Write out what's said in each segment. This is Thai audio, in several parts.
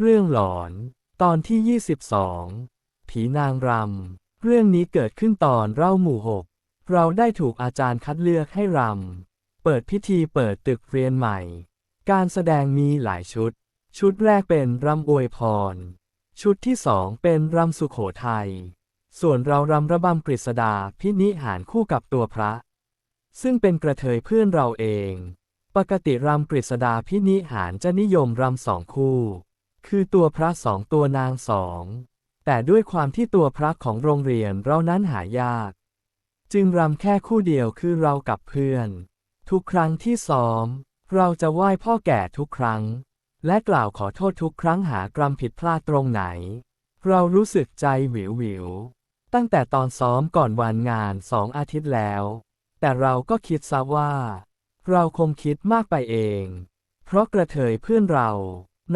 เรื่องหลอน ตอนที่ 22 ผีนางรำ เรื่องนี้เกิดขึ้นตอนเล่าหมู่หก เราได้ถูกอาจารย์คัดเลือกให้รำ เปิดพิธีเปิดตึกเรียนใหม่ การแสดงมีหลายชุด ชุดแรกเป็นรำอวยพร ชุดที่สองเป็นรำสุขโขทัย ส่วนเรารำระบำกฤษดาพินิหารคู่กับตัวพระ ซึ่งเป็นกระเทยเพื่อนเราเอง ปกติรำกฤษดาพินิหารจะนิยมรำสองคู่ คือตัวพระสองตัวนางสอง แต่ด้วยความที่ตัวพระของโรงเรียนเรานั้นหายาก จึงรำแค่คู่เดียวคือเรากับเพื่อน ทุกครั้งที่ซ้อม เราจะไหว้พ่อแก่ทุกครั้ง และกล่าวขอโทษทุกครั้งหากรำผิดพลาดตรงไหน เรารู้สึกใจหวิวหวิวตั้งแต่ตอนซ้อมก่อนวันงานสองอาทิตย์แล้ว แต่เราก็คิดซะว่า เราคงคิดมากไปเอง เพราะกระเทยเพื่อนเรา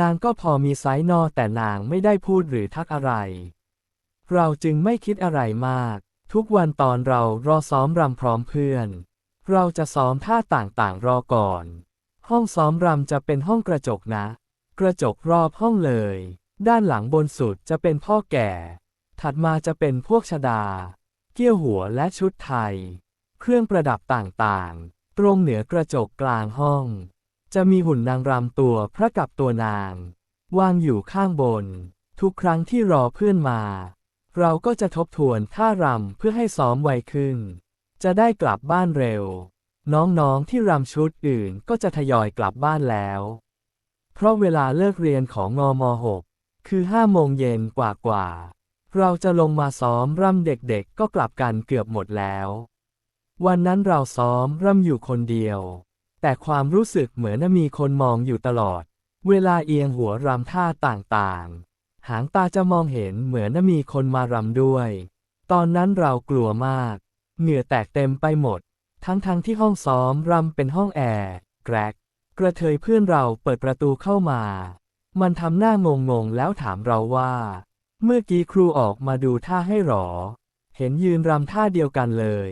นางก็พอมีไซส์นอแต่นางไม่ได้พูดหรือทักอะไร เราจึงไม่คิดอะไรมาก ทุกวันตอนเรารอซ้อมรำพร้อมเพื่อน เราจะซ้อมท่าต่างๆรอก่อน ห้องซ้อมรำจะเป็นห้องกระจกนะ กระจกรอบห้องเลย ด้านหลังบนสุดจะเป็นพ่อแก่ ถัดมาจะเป็นพวกชดา เกี้ยวหัวและชุดไทย เครื่องประดับต่างๆ ตรงเหนือกระจกกลางห้อง จะมีหุ่นนางรำตัวพระกับตัวนางวางอยู่ข้างบน ทุกครั้งที่รอเพื่อนมา เราก็จะทบทวนท่ารำเพื่อให้ซ้อมไวขึ้น จะได้กลับบ้านเร็ว น้องๆที่รำชุดอื่นก็จะทยอยกลับบ้านแล้ว เพราะเวลาเลิกเรียนของงม .6 คือ5โมงเย็นกว่าๆเราจะลงมาซ้อมรำเด็กๆก็กลับกันเกือบหมดแล้ว วันนั้นเราซ้อมรำอยู่คนเดียว แต่ความรู้สึกเหมือนมีคนมองอยู่ตลอด เวลาเอียงหัวรำท่าต่างๆ หางตาจะมองเห็นเหมือนมีคนมารำด้วย ตอนนั้นเรากลัวมาก เหงื่อแตกเต็มไปหมด ทั้งๆทที่ห้องซ้อมรำเป็นห้องแอร์แกรกกระเทยเพื่อนเราเปิดประตูเข้ามา มันทำหน้างงงๆแล้วถามเราว่า เมื่อกี้ครูออกมาดูท่าให้หรอ เห็นยืนรำท่าเดียวกันเลย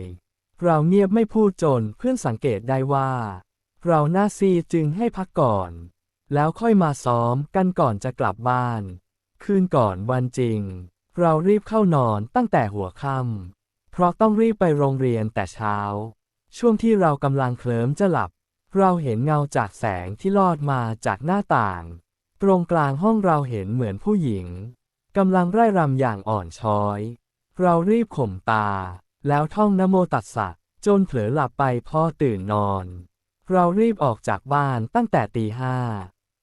เราเงียบไม่พูดจนเพื่อนสังเกตได้ว่า เราหน้าซีจึงให้พักก่อน แล้วค่อยมาซ้อมกันก่อนจะกลับบ้าน คืนก่อนวันจริง เรารีบเข้านอนตั้งแต่หัวค่ำเพราะต้องรีบไปโรงเรียนแต่เช้า ช่วงที่เรากำลังเคลิ้มจะหลับ เราเห็นเงาจากแสงที่ลอดมาจากหน้าต่าง ตรงกลางห้องเราเห็นเหมือนผู้หญิงกำลังไร่รำอย่างอ่อนช้อย เรารีบข่มตา แล้วท่องนโมตัสสะจนเผลอหลับไปพอตื่นนอน เรารีบออกจากบ้านตั้งแต่ตีห้า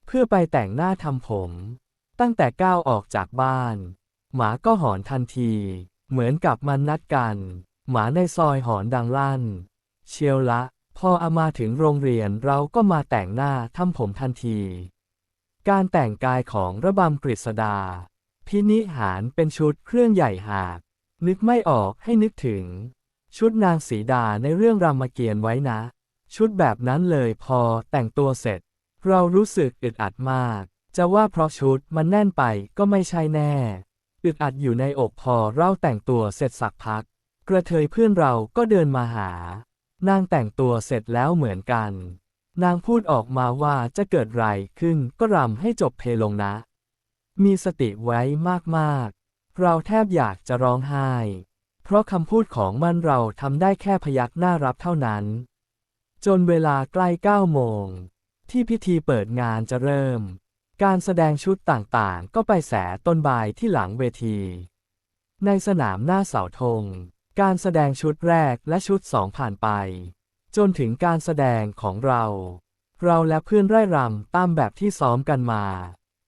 เพื่อไปแต่งหน้าทำผม ตั้งแต่ก้าวออกจากบ้าน หมาก็หอนทันที เหมือนกับมันนัดกัน หมาในซอยหอนดังลั่น เชียวละ พออามาถึงโรงเรียนเราก็มาแต่งหน้าทำผมทันที การแต่งกายของระบำกฤษดา พินิหารเป็นชุดเครื่องใหญ่หาก นึกไม่ออกให้นึกถึง ชุดนางสีดาในเรื่องรามเกียรติ์ไว้นะ ชุดแบบนั้นเลยพอแต่งตัวเสร็จ เรารู้สึกอึดอัดมาก จะว่าเพราะชุดมันแน่นไปก็ไม่ใช่แน่ อึดอัดอยู่ในอกพอเราแต่งตัวเสร็จสักพัก กระเทยเพื่อนเราก็เดินมาหา นางแต่งตัวเสร็จแล้วเหมือนกัน นางพูดออกมาว่าจะเกิดไรขึ้นก็รำให้จบเพลงลงนะ มีสติไว้มากๆ เราแทบอยากจะร้องไห้ เพราะคำพูดของมันเราทำได้แค่พยักหน้ารับเท่านั้น จนเวลาใกล้เก้าโมง ที่พิธีเปิดงานจะเริ่ม การแสดงชุดต่างๆ ก็ไปแสต้นบายที่หลังเวที ในสนามหน้าเสาธง การแสดงชุดแรกและชุดสองผ่านไป จนถึงการแสดงของเรา เราและเพื่อนไร่รำตามแบบที่ซ้อมกันมา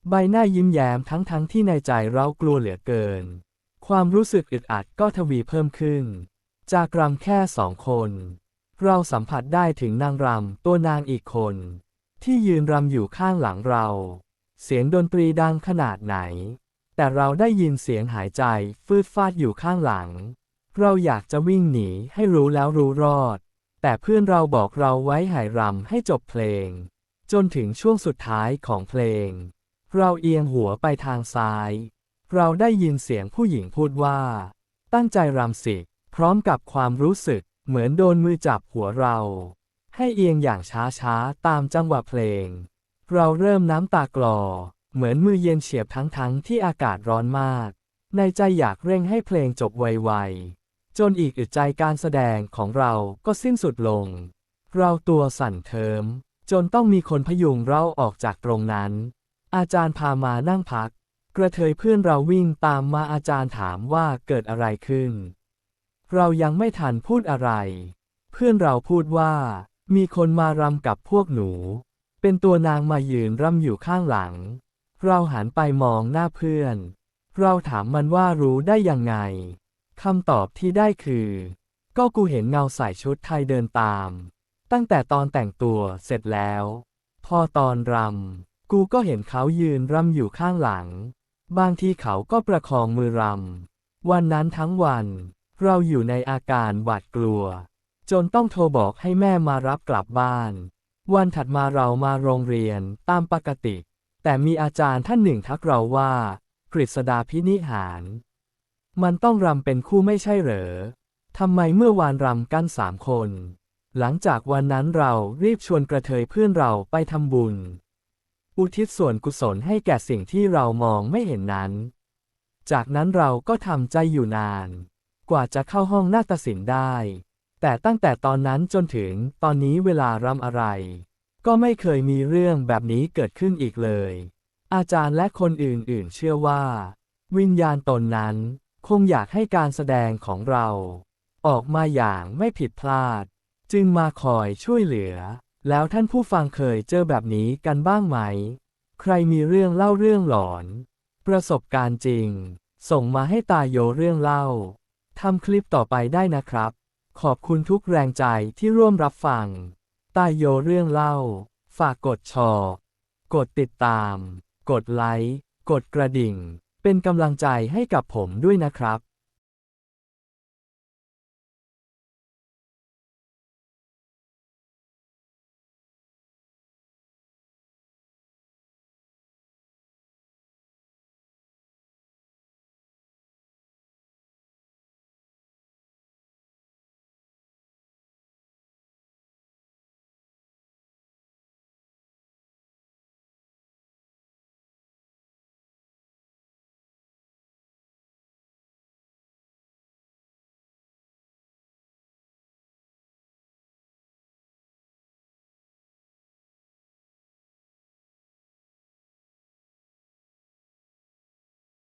ใบหน้ายิ้มแย้มทั้งๆทที่ในใจเรากลัวเหลือเกิน ความรู้สึกอึดอัดก็ทวีเพิ่มขึ้น จากรำแค่สองคน เราสัมผัสได้ถึงนางรำตัวนางอีกคน ที่ยืนรำอยู่ข้างหลังเรา เสียงดนตรีดังขนาดไหน แต่เราได้ยินเสียงหายใจฟืดฟาดอยู่ข้างหลัง เราอยากจะวิ่งหนีให้รู้แล้วรู้รอด แต่เพื่อนเราบอกเราไว้หายรำให้จบเพลง จนถึงช่วงสุดท้ายของเพลง เราเอียงหัวไปทางซ้าย เราได้ยินเสียงผู้หญิงพูดว่า ตั้งใจรำสิพร้อมกับความรู้สึก เหมือนโดนมือจับหัวเรา ให้เอียงอย่างช้าๆ ตามจังหวะเพลง เราเริ่มน้ำตากลอ เหมือนมือเย็นเฉียบทั้งทั้งที่อากาศร้อนมาก ในใจอยากเร่งให้เพลงจบไวๆ จนอีกอึดใจการแสดงของเราก็สิ้นสุดลง เราตัวสั่นเทิม จนต้องมีคนพยุงเราออกจากตรงนั้น อาจารย์พามานั่งพัก กระเทยเพื่อนเราวิ่งตามมาอาจารย์ถามว่าเกิดอะไรขึ้น เรายังไม่ทันพูดอะไร เพื่อนเราพูดว่า มีคนมารำกับพวกหนู เป็นตัวนางมายืนรำอยู่ข้างหลัง เราหันไปมองหน้าเพื่อน เราถามมันว่ารู้ได้ยังไงคำตอบที่ได้คือ ก็กูเห็นเงาใส่ชุดไทยเดินตาม ตั้งแต่ตอนแต่งตัวเสร็จแล้ว พอตอนรำกูก็เห็นเขายืนรำอยู่ข้างหลัง บางทีเขาก็ประคองมือรำวันนั้นทั้งวัน เราอยู่ในอาการหวาดกลัว จนต้องโทรบอกให้แม่มารับกลับบ้าน วันถัดมาเรามาโรงเรียนตามปกติ แต่มีอาจารย์ท่านหนึ่งทักเราว่า กฤษดาพินิหาร มันต้องรำเป็นคู่ไม่ใช่เหรอทำไมเมื่อวานรำกันสามคน หลังจากวันนั้นเรารีบชวนกระเทยเพื่อนเราไปทำบุญ อุทิศส่วนกุศลให้แก่สิ่งที่เรามองไม่เห็นนั้น จากนั้นเราก็ทำใจอยู่นาน กว่าจะเข้าห้องนาฏศิลป์ได้ แต่ตั้งแต่ตอนนั้นจนถึงตอนนี้เวลารำอะไร ก็ไม่เคยมีเรื่องแบบนี้เกิดขึ้นอีกเลย อาจารย์และคนอื่นๆ เชื่อว่า วิญญาณตนนั้นคงอยากให้การแสดงของเรา ออกมาอย่างไม่ผิดพลาด จึงมาคอยช่วยเหลือ แล้วท่านผู้ฟังเคยเจอแบบนี้กันบ้างไหม ใครมีเรื่องเล่าเรื่องหลอน ประสบการณ์จริง ส่งมาให้ตายโยเรื่องเล่า ทำคลิปต่อไปได้นะครับ ขอบคุณทุกแรงใจที่ร่วมรับฟังตายโยเรื่องเล่า ฝากกดชอ กดติดตาม กดไลค์ กดกระดิ่ง เป็นกำลังใจให้กับผมด้วยนะครับ